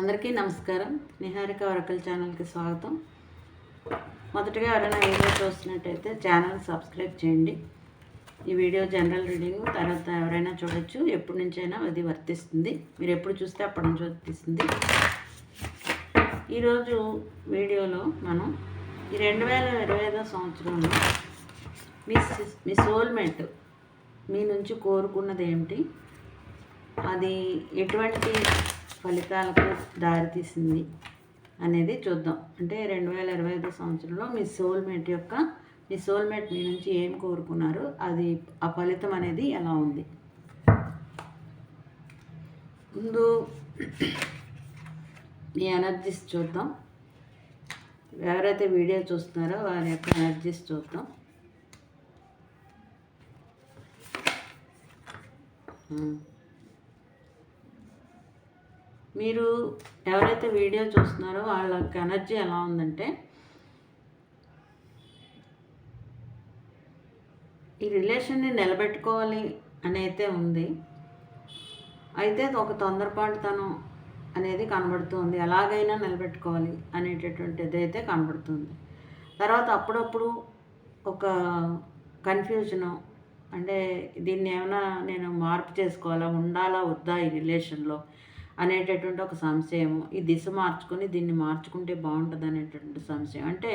అందరికీ నమస్కారం. నిహారిక వరకల్ ఛానల్కి స్వాగతం. మొదటగా ఎవరైనా వీడియో చూస్తున్నట్టయితే ఛానల్ సబ్స్క్రైబ్ చేయండి. ఈ వీడియో జనరల్ రీడింగ్ తర్వాత ఎవరైనా చూడొచ్చు. ఎప్పటి నుంచైనా అది వర్తిస్తుంది. మీరు ఎప్పుడు చూస్తే అప్పటి నుంచి వర్తిస్తుంది. ఈరోజు వీడియోలో మనం ఈ రెండు వేల ఇరవై ఐదో సంవత్సరంలో మీ మీ సోల్మేట్ మీ నుంచి కోరుకున్నది ఏమిటి? అది ఎటువంటి ఫలితాలకు దారితీసింది అనేది చూద్దాం. అంటే రెండు వేల ఇరవై ఐదు సంవత్సరంలో మీ సోల్మేట్ యొక్క మీ సోల్మేట్ మీ నుంచి ఏం కోరుకున్నారు? అది ఆ ఫలితం అనేది ఎలా ఉంది? ముందు మీ ఎనర్జీస్ చూద్దాం. ఎవరైతే వీడియో చూస్తున్నారో వారి యొక్క ఎనర్జీస్ చూద్దాం. ఉమ్. మీరు ఎవరైతే వీడియో చూస్తున్నారో వాళ్ళకి ఎనర్జీ ఎలా ఉందంటే ఈ రిలేషన్ని నిలబెట్టుకోవాలి అని అయితే ఉంది. అయితే ఒక ఒక తొందరపాటుతనం అనేది కనబడుతుంది. ఎలాగైనా నిలబెట్టుకోవాలి అనేటటువంటిది అయితే కనబడుతుంది. తర్వాత అప్పుడప్పుడు ఒక కన్ఫ్యూజను అంటే దీన్ని ఏమైనా నేను మార్పు చేసుకోవాలా ఉండాలా వద్దా ఈ రిలేషన్లో? అనేటటువంటి ఒక సంశయము. ఈ దిశ మార్చుకొని దీన్ని మార్చుకుంటే బాగుంటుంది అనేటటువంటి సంశయం. అంటే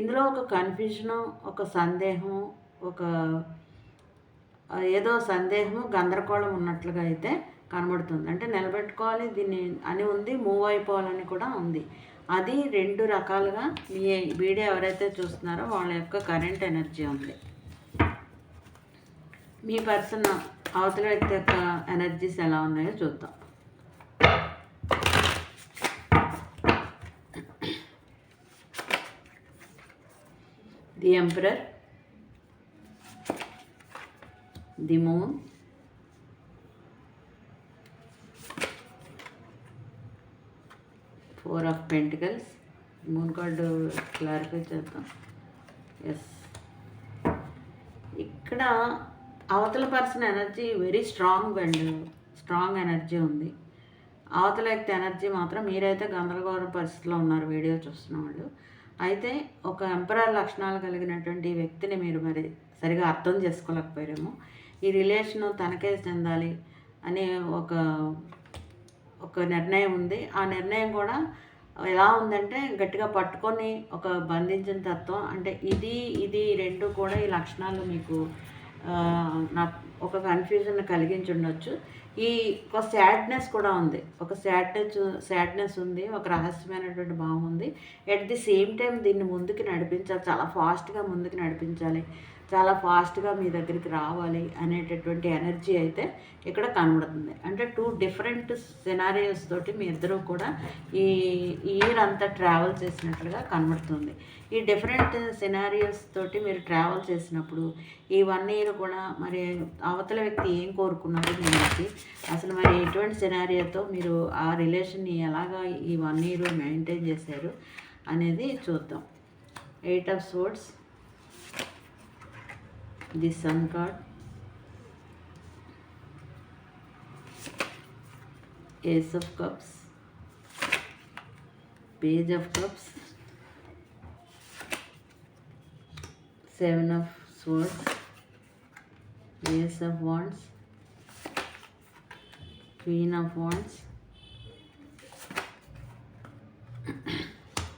ఇందులో ఒక కన్ఫ్యూజను ఒక సందేహం ఒక ఏదో సందేహము గందరగోళం ఉన్నట్లుగా అయితే కనబడుతుంది. అంటే నిలబెట్టుకోవాలి దీన్ని అని ఉంది మూవ్ అయిపోవాలని కూడా ఉంది. అది రెండు రకాలుగా మీ వీడియో ఎవరైతే చూస్తున్నారో వాళ్ళ యొక్క కరెంట్ ఎనర్జీ ఉంది. మీ పర్సన్ అవతల వ్యక్తి యొక్క ఎనర్జీస్ ఎలా ఉన్నాయో చూద్దాం. The emperor the moon four of pentacles. Moon card clarify చేద్దాం. ఎస్ ఇక్కడ అవతల person energy very strong and strong energy ఉంది. అవతల వ్యక్తి ఎనర్జీ మాత్రం మీరైతే గందరగోళ పరిస్థితిలో ఉన్నారు వీడియో చూస్తున్న వాళ్ళు. అయితే ఒక ఎంపరర్ లక్షణాలు కలిగినటువంటి వ్యక్తిని మీరు మరి సరిగా అర్థం చేసుకోలేకపోయారేమో. ఈ రిలేషన్ తనకే చెందాలి అనే ఒక ఒక నిర్ణయం ఉంది. ఆ నిర్ణయం కూడా ఎలా ఉందంటే గట్టిగా పట్టుకొని ఒక బంధించిన తత్వం. అంటే ఇది ఇది రెండు కూడా ఈ లక్షణాలు మీకు నాకు ఒక కన్ఫ్యూజన్ కలిగించి ఉండొచ్చు. ఈ ఒక సాడ్నెస్ కూడా ఉంది. ఒక సాడ్నెస్ సాడ్నెస్ ఉంది ఒక రహస్యమైనటువంటి భావం ఉంది. ఎట్ ది సేమ్ టైం దీన్ని ముందుకు నడిపించాలి చాలా ఫాస్ట్గా ముందుకు నడిపించాలి. చాలా ఫాస్ట్గా మీ దగ్గరికి రావాలి అనేటటువంటి ఎనర్జీ అయితే ఇక్కడ కనబడుతుంది. అంటే టూ డిఫరెంట్ సినారియోస్ తోటి మీ ఇద్దరు కూడా ఈ ఇయర్ అంతా ట్రావెల్ చేసినట్లుగా కనబడుతుంది. ఈ డిఫరెంట్ సినారియోస్ తోటి మీరు ట్రావెల్ చేసినప్పుడు ఈ వన్ ఇయర్ కూడా మరి అవతల వ్యక్తి ఏం కోరుకున్నారు మీకు అసలు మరి ఎటువంటి సినారియోతో మీరు ఆ రిలేషన్ని ఎలాగా ఈ వన్ ఇయర్ మెయింటైన్ చేశారు అనేది చూద్దాం. Eight of swords the sun card ace of cups page of cups seven of swords ace of wands queen of wands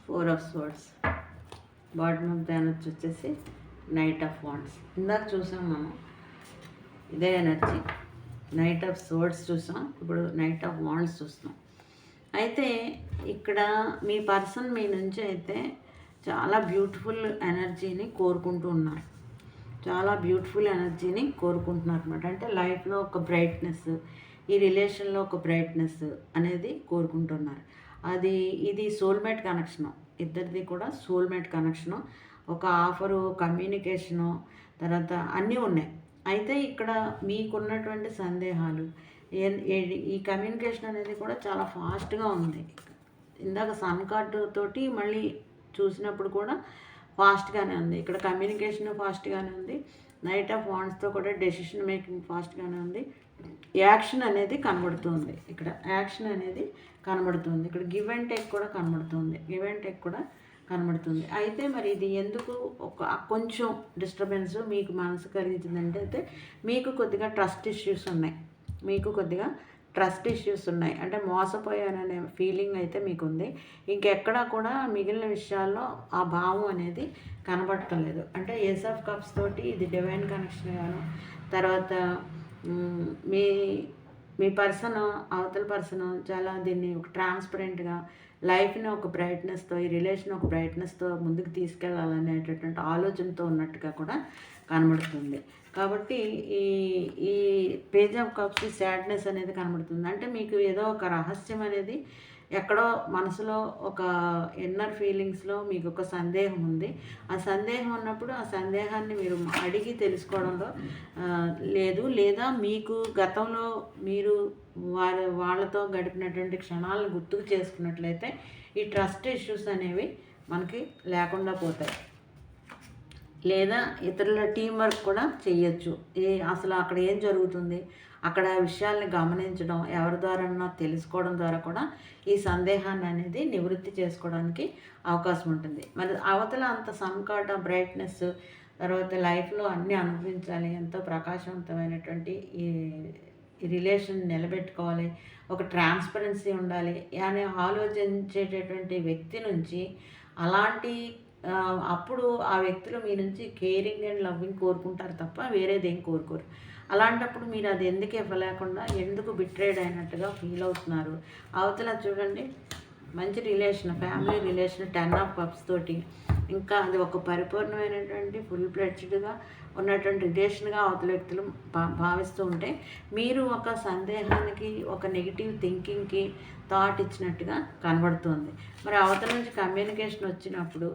four of swords bottom of the energy వచ్చేసి knight of wands ఇందాక చూసాం మనం. ఇదే energy knight of swords చూసాం. ఇప్పుడు night of wands చూస్తున్నాం. అయితే ఇక్కడ మీ పర్సన్ మీ నుంచి అయితే చాలా బ్యూటిఫుల్ ఎనర్జీని కోరుకుంటూ ఉన్నారు చాలా బ్యూటిఫుల్ ఎనర్జీని కోరుకుంటున్నారు అనమాట అంటే లైఫ్లో ఒక బ్రైట్నెస్ ఈ రిలేషన్లో ఒక బ్రైట్నెస్ అనేది కోరుకుంటున్నారు. అది ఇది సోల్మేట్ కనెక్షను ఇద్దరిది కూడా సోల్మేట్ కనెక్షను ఒక ఆఫరు కమ్యూనికేషను తర్వాత అన్నీ ఉన్నాయి. అయితే ఇక్కడ మీకున్నటువంటి సందేహాలు ఏ- ఈ కమ్యూనికేషన్ అనేది కూడా చాలా ఫాస్ట్గా ఉంది. ఇందాక సన్ కార్డు తోటి మళ్ళీ చూసినప్పుడు కూడా ఫాస్ట్గానే ఉంది. ఇక్కడ కమ్యూనికేషన్ ఫాస్ట్గానే ఉంది. నైట్ ఆఫ్ వాండ్స్తో కూడా డెసిషన్ మేకింగ్ ఫాస్ట్గానే ఉంది. యాక్షన్ అనేది కనబడుతుంది. ఇక్కడ యాక్షన్ అనేది కనబడుతుంది. ఇక్కడ గివ్ అండ్ టేక్ కూడా కనబడుతుంది. గివ్ అండ్ టేక్ కూడా కనబడుతుంది. అయితే మరి ఇది ఎందుకు ఒక కొంచెం డిస్టర్బెన్స్ మీకు మనసు కలిగించిందంటే అయితే మీకు కొద్దిగా ట్రస్ట్ ఇష్యూస్ ఉన్నాయి. మీకు కొద్దిగా ట్రస్ట్ ఇష్యూస్ ఉన్నాయి. అంటే మోసపోయాననే ఫీలింగ్ అయితే మీకు ఉంది ఇంకెక్కడా కూడా మిగిలిన విషయాల్లో ఆ భావం అనేది కనబడటం లేదు. అంటే ఏస్ ఆఫ్ కప్స్ తోటి ఇది డివైన్ కనెక్షన్ గాను తర్వాత మీ మీ పర్సన్ అవతల పర్సన్ చాలా దీన్ని ఒక ట్రాన్స్పరెంట్గా లైఫ్ని ఒక బ్రైట్నెస్తో ఈ రిలేషన్ ఒక బ్రైట్నెస్తో ముందుకు తీసుకెళ్ళాలనేటటువంటి ఆలోచనతో ఉన్నట్టుగా కూడా కనబడుతుంది. కాబట్టి ఈ ఈ పేజ్ ఆఫ్ కప్స్ సాడ్నెస్ అనేది కనబడుతుంది. అంటే మీకు ఏదో ఒక రహస్యం అనేది ఎక్కడో మనసులో ఒక ఇన్నర్ ఫీలింగ్స్లో మీకు ఒక సందేహం ఉంది. ఆ సందేహం ఉన్నప్పుడు ఆ సందేహాన్ని మీరు అడిగి తెలుసుకోవడంలో లేదు. లేదా మీకు గతంలో మీరు వారి వాళ్ళతో గడిపినటువంటి క్షణాలను గుర్తుకు చేసుకున్నట్లయితే ఈ ట్రస్ట్ ఇష్యూస్ అనేవి మనకి లేకుండా పోతాయి. లేదా ఇతరుల టీం వర్క్ కూడా చేయొచ్చు ఏ అసలు అక్కడ ఏం జరుగుతుంది? అక్కడ విషయాల్ని గమనించడం ఎవరి ద్వారా తెలుసుకోవడం ద్వారా కూడా ఈ సందేహాన్ని అనేది నివృత్తి చేసుకోవడానికి అవకాశం ఉంటుంది. మరి అవతల అంత సంకట బ్రైట్నెస్ తర్వాత లైఫ్లో అన్నీ అనుభవించాలి ఎంతో ప్రకాశవంతమైనటువంటి ఈ ఈ రిలేషన్ నిలబెట్టుకోవాలి ఒక ట్రాన్స్పరెన్సీ ఉండాలి అని ఆలోచించేటటువంటి వ్యక్తి నుంచి అలాంటి అప్పుడు ఆ వ్యక్తులు మీ నుంచి కేరింగ్ అండ్ లవ్వింగ్ కోరుకుంటారు తప్ప వేరేది ఏం కోరుకోరు. అలాంటప్పుడు మీరు అది ఎందుకు ఇవ్వలేకుండా ఎందుకు బిట్రేడ్ అయినట్టుగా ఫీల్ అవుతున్నారు? అవతల చూడండి మంచి relation family relation ten of cups తోటి. ఇంకా అది ఒక పరిపూర్ణమైనటువంటి ఫుల్ ఫ్లెడ్జ్డ్గా ఉన్నటువంటి రిలేషన్గా అవతల వ్యక్తులు భా భావిస్తూ ఉంటే మీరు ఒక సందేహానికి ఒక నెగిటివ్ థింకింగ్కి థాట్ ఇచ్చినట్టుగా కనబడుతుంది. మరి అవతల నుంచి కమ్యూనికేషన్ వచ్చినప్పుడు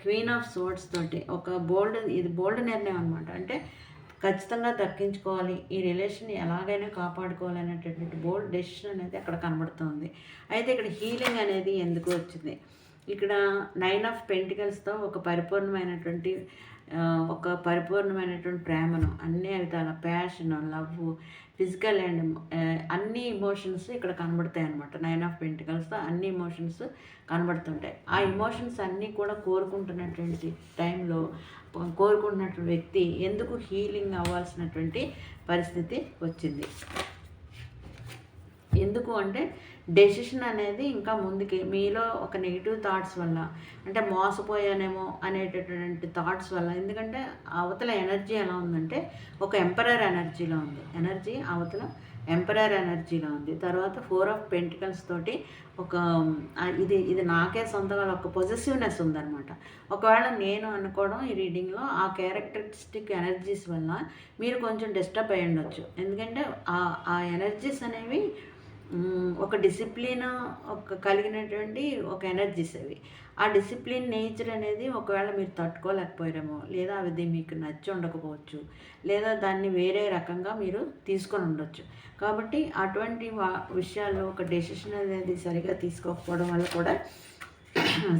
క్వీన్ ఆఫ్ సోర్ట్స్ తోటి ఒక బోల్డ్ ఇది బోల్డ్ నిర్ణయం అనమాట అంటే ఖచ్చితంగా దక్కించుకోవాలి ఈ రిలేషన్ ఎలాగైనా కాపాడుకోవాలి అనేటటువంటి బోల్డ్ డెసిషన్ అనేది అక్కడ కనబడుతుంది. అయితే ఇక్కడ హీలింగ్ అనేది ఎందుకు వచ్చింది? ఇక్కడ నైన్ ఆఫ్ పెంటికల్స్తో ఒక పరిపూర్ణమైనటువంటి ఒక పరిపూర్ణమైనటువంటి ప్రేమను అన్ని విధాల ప్యాషన్ లవ్ ఫిజికల్ అండ్ అన్ని ఇమోషన్స్ ఇక్కడ కనబడతాయి అనమాట నైన్ ఆఫ్ పెంటికల్స్తో అన్ని ఇమోషన్స్ కనబడుతుంటాయి. ఆ ఇమోషన్స్ అన్నీ కూడా కోరుకుంటున్నటువంటి టైంలో కోరుకుంటున్నటువంటి వ్యక్తి ఎందుకు హీలింగ్ అవ్వాల్సినటువంటి పరిస్థితి వచ్చింది? ఎందుకు అంటే డెసిషన్ అనేది ఇంకా ముందుకి. మీలో ఒక నెగిటివ్ థాట్స్ వల్ల అంటే మోసపోయానేమో అనేటటువంటి థాట్స్ వల్ల. ఎందుకంటే అవతల ఎనర్జీ ఎలా ఉందంటే ఒక ఎంపరర్ ఎనర్జీలో ఉంది. ఎనర్జీ అవతల ఎంపరర్ ఎనర్జీలో ఉంది. తర్వాత ఫోర్ ఆఫ్ పెంటికల్స్ తోటి ఒక ఇది ఇది నాకే సొంతంగా ఒక పొజెసివ్నెస్ ఉందనమాట ఒకవేళ నేను అనుకోవడం ఈ రీడింగ్లో ఆ క్యారెక్టరిస్టిక్ ఎనర్జీస్ వల్ల మీరు కొంచెం డిస్టర్బ్ అయ్యి ఉండొచ్చు ఎందుకంటే ఆ ఆ ఎనర్జీస్ అనేవి ఒక డిసిప్లిన్ ఒక కలిగినటువంటి ఒక ఎనర్జీస్ అవి. ఆ డిసిప్లిన్ నేచర్ అనేది ఒకవేళ మీరు తట్టుకోలేకపోయారేమో లేదా అది మీకు నచ్చి ఉండకపోవచ్చు లేదా దాన్ని వేరే రకంగా మీరు తీసుకొని ఉండొచ్చు. కాబట్టి అటువంటి వా- విషయాల్లో ఒక డెసిషన్ అనేది సరిగా తీసుకోకపోవడం వల్ల కూడా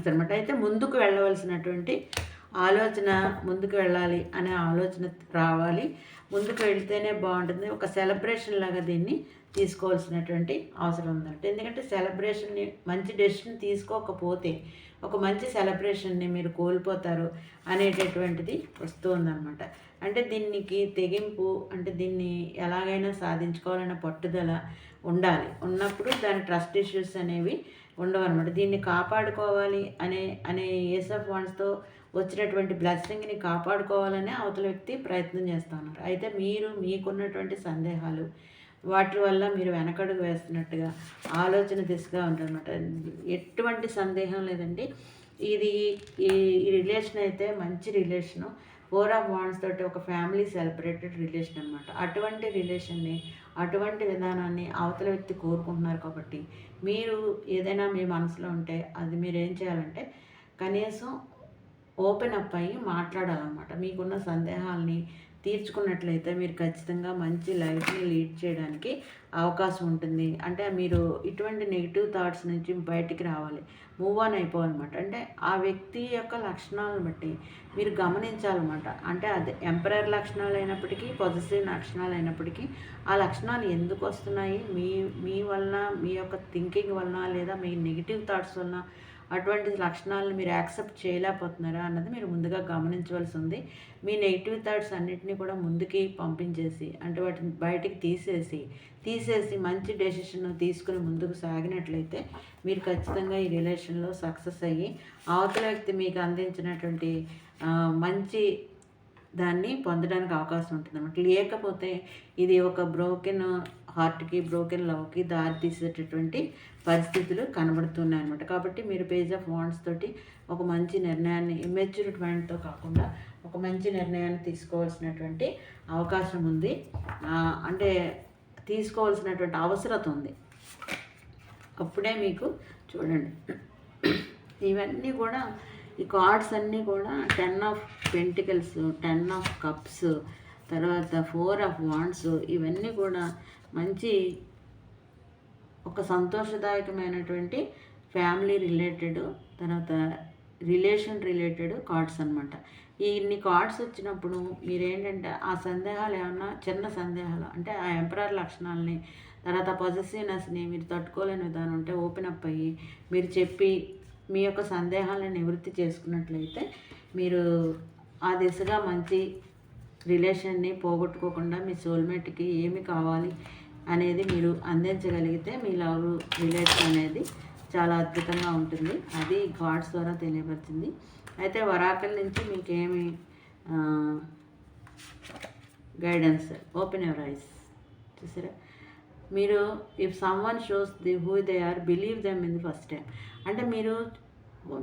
అనమాట అయితే ముందుకు వెళ్ళవలసినటువంటి ఆలోచన ముందుకు వెళ్ళాలి అనే ఆలోచన రావాలి. ముందుకు వెళ్తేనే బాగుంటుంది. ఒక సెలబ్రేషన్ లాగా దీన్ని తీసుకోవాల్సినటువంటి అవసరం ఉందంట. ఎందుకంటే సెలబ్రేషన్ని మంచి డెసిషన్ తీసుకోకపోతే ఒక మంచి సెలబ్రేషన్ని మీరు కోల్పోతారు అనేటటువంటిది వస్తుందన్నమాట. అంటే దీనికి తెగింపు అంటే దీన్ని ఎలాగైనా సాధించుకోవాలన్న పట్టుదల ఉండాలి. ఉన్నప్పుడు దాని ట్రస్ట్ ఇష్యూస్ అనేవి ఉండవన్నమాట. దీన్ని కాపాడుకోవాలి అనే అనే ఏస్ ఆఫ్ వాన్స్తో వచ్చినటువంటి బ్లెస్సింగ్ని కాపాడుకోవాలనే అవతల వ్యక్తి ప్రయత్నం చేస్తూ ఉన్నారు. అయితే మీరు మీకున్నటువంటి సందేహాలు వాటి వల్ల మీరు వెనకడుగు వేస్తున్నట్టుగా ఆలోచన దిశగా ఉంటారనమాట ఎటువంటి సందేహం లేదండి. ఇది ఈ ఈ రిలేషన్ అయితే మంచి రిలేషను. ఫోర్ ఆఫ్ వాన్స్ తోటి ఒక ఫ్యామిలీ సెలబ్రేటెడ్ రిలేషన్ అనమాట అటువంటి రిలేషన్ని అటువంటి విధానాన్ని అవతల వ్యక్తి కోరుకుంటున్నారు కాబట్టి మీరు ఏదైనా మీ మనసులో ఉంటే అది మీరు ఏం చేయాలంటే కనీసం ఓపెన్ అప్ అయ్యి మాట్లాడాలన్నమాట. మీకున్న సందేహాల్ని తీర్చుకున్నట్లయితే మీరు ఖచ్చితంగా మంచి లైఫ్ని లీడ్ చేయడానికి అవకాశం ఉంటుంది. అంటే మీరు ఇటువంటి నెగిటివ్ థాట్స్ నుంచి బయటికి రావాలి. మూవ్ ఆన్ అయిపోవాలన్నమాట. అంటే ఆ వ్యక్తి యొక్క లక్షణాలను బట్టి మీరు గమనించాలన్నమాట. అంటే అది ఎంపరర్ లక్షణాలు అయినప్పటికీ పాజిటివ్ లక్షణాలు అయినప్పటికీ ఆ లక్షణాలు ఎందుకు వస్తున్నాయి? మీ మీ వలన మీ యొక్క థింకింగ్ వలన లేదా మీ నెగిటివ్ థాట్స్ వలన అటువంటి లక్షణాలను మీరు యాక్సెప్ట్ చేయలేకపోతున్నారా అన్నది మీరు ముందుగా గమనించవలసి ఉంది. మీ నెగిటివ్ థాట్స్ అన్నిటినీ కూడా ముందుకి పంపించేసి అంటే వాటిని బయటికి తీసేసి తీసేసి మంచి డెసిషన్ తీసుకుని ముందుకు సాగినట్లయితే మీరు ఖచ్చితంగా ఈ రిలేషన్లో సక్సెస్ అయ్యి అవతల వ్యక్తి మీకు అందించినటువంటి మంచి దాన్ని పొందడానికి అవకాశం ఉంటుంది అనమాట లేకపోతే ఇది ఒక బ్రోకెన్ హార్ట్కి బ్రోకెన్ లవ్కి దారి తీసేటటువంటి పరిస్థితులు కనబడుతున్నాయి అనమాట కాబట్టి మీరు పేజ్ ఆఫ్ వాండ్స్ తోటి ఒక మంచి నిర్ణయాన్ని ఇమ్మెచ్యూరిటీ మైండ్తో కాకుండా ఒక మంచి నిర్ణయాన్ని తీసుకోవాల్సినటువంటి అవకాశం ఉంది. అంటే తీసుకోవాల్సినటువంటి అవసరత ఉంది. అప్పుడే మీకు చూడండి. ఇవన్నీ కూడా ఈ కార్డ్స్ అన్నీ కూడా ten of pentacles ten of cups తర్వాత ఫోర్ ఆఫ్ వాండ్స్ ఇవన్నీ కూడా మంచి ఒక సంతోషదాయకమైనటువంటి ఫ్యామిలీ రిలేటెడ్ తర్వాత రిలేషన్ రిలేటెడ్ కార్డ్స్ అనమాట ఈ ఇన్ని కార్డ్స్ వచ్చినప్పుడు మీరేంటంటే ఆ సందేహాలు ఏమన్నా చిన్న సందేహాలు అంటే ఆ ఎంపరర్ లక్షణాలని తర్వాత పాజిటివ్నెస్ని మీరు తట్టుకోలేని విధానం ఉంటే ఓపెన్ అప్ అయ్యి మీరు చెప్పి మీ యొక్క సందేహాలను నివృత్తి చేసుకున్నట్లయితే మీరు ఆ దిశగా మంచి రిలేషన్ని పోగొట్టుకోకుండా మీ సోల్మేట్కి ఏమి కావాలి అనేది మీరు అందించగలిగితే మీ లవ్ రిలేషన్ అనేది చాలా అద్భుతంగా ఉంటుంది. అది గాడ్స్ ద్వారా తెలియబడుతుంది అయితే వరాకల్ నుంచి మీకేమి గైడెన్స్ ఓపెన్ యువర్ ఐస్ చూసారా? మీరు if someone shows the who they are believe them in the first time అంటే మీరు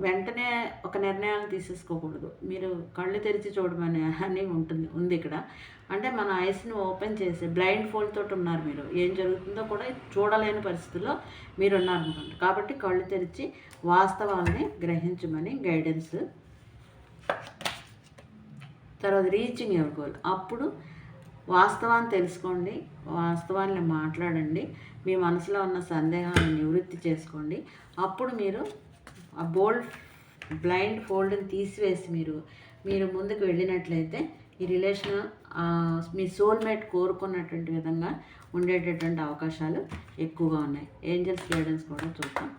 వెంటనే ఒక నిర్ణయాన్ని తీసేసుకోకూడదు. మీరు కళ్ళు తెరిచి చూడమని అని ఉంటుంది ఉంది ఇక్కడ. అంటే మన ఐస్ని ఓపెన్ చేసి బ్లైండ్ ఫోల్డ్ తోటి ఉన్నారు మీరు. ఏం జరుగుతుందో కూడా చూడలేని పరిస్థితుల్లో మీరు ఉన్నారనుకోండి కాబట్టి కళ్ళు తెరిచి వాస్తవాలని గ్రహించమని గైడెన్స్. తర్వాత రీచింగ్ యువర్ గోల్. అప్పుడు వాస్తవాన్ని తెలుసుకోండి వాస్తవాన్ని మాట్లాడండి మీ మనసులో ఉన్న సందేహాలను నివృత్తి చేసుకోండి. అప్పుడు మీరు ఆ బోల్డ్ బ్లైండ్ ఫోల్డ్ని తీసివేసి మీరు మీరు ముందుకు వెళ్ళినట్లయితే ఈ రిలేషన్ మీ సోల్మేట్ కోరుకున్నటువంటి విధంగా ఉండేటటువంటి అవకాశాలు ఎక్కువగా ఉన్నాయి. ఏంజల్స్ గైడెన్స్ కూడా చూద్దాం.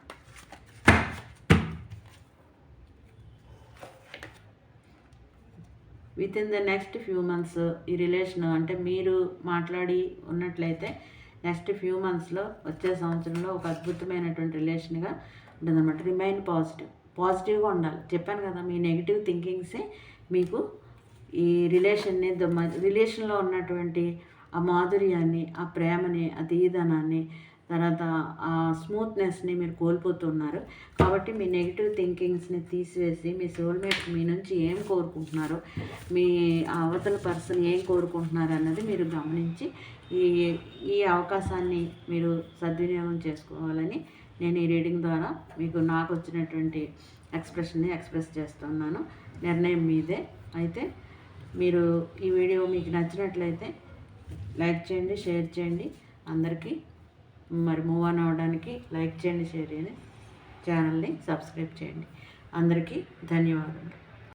Within the next few months ఈ రిలేషన్ అంటే మీరు మాట్లాడి ఉన్నట్లయితే నెక్స్ట్ ఫ్యూ మంత్స్లో వచ్చే సంవత్సరంలో ఒక అద్భుతమైనటువంటి రిలేషన్గా ఉంటుందన్నమాట. Remain positive. పాజిటివ్గా ఉండాలి. చెప్పాను కదా మీ నెగిటివ్ థింకింగ్సే మీకు ఈ రిలేషన్ని రిలేషన్లో ఉన్నటువంటి ఆ మాధుర్యాన్ని ఆ ప్రేమని ఆ తీయదనాన్ని తర్వాత ఆ స్మూత్నెస్ని మీరు కోల్పోతున్నారు. కాబట్టి మీ నెగిటివ్ థింకింగ్స్ని తీసివేసి మీ సోల్మేట్ మీ నుంచి ఏం కోరుకుంటున్నారు మీ అవతల పర్సన్ ఏం కోరుకుంటున్నారు అన్నది మీరు గమనించి ఈ ఈ అవకాశాన్ని మీరు సద్వినియోగం చేసుకోవాలని నేను ఈ రీడింగ్ ద్వారా మీకు నాకు వచ్చినటువంటి ఎక్స్ప్రెషన్ని ఎక్స్ప్రెస్ చేస్తున్నాను. నిర్ణయం మీదే. అయితే మీరు ఈ వీడియో మీకు నచ్చినట్లయితే లైక్ చేయండి షేర్ చేయండి. అందరికీ మరి మూవ్ ఆన్ అవ్వడానికి లైక్ చేయండి షేర్ చేయండి ఛానల్ని సబ్స్క్రైబ్ చేయండి. అందరికీ ధన్యవాదాలు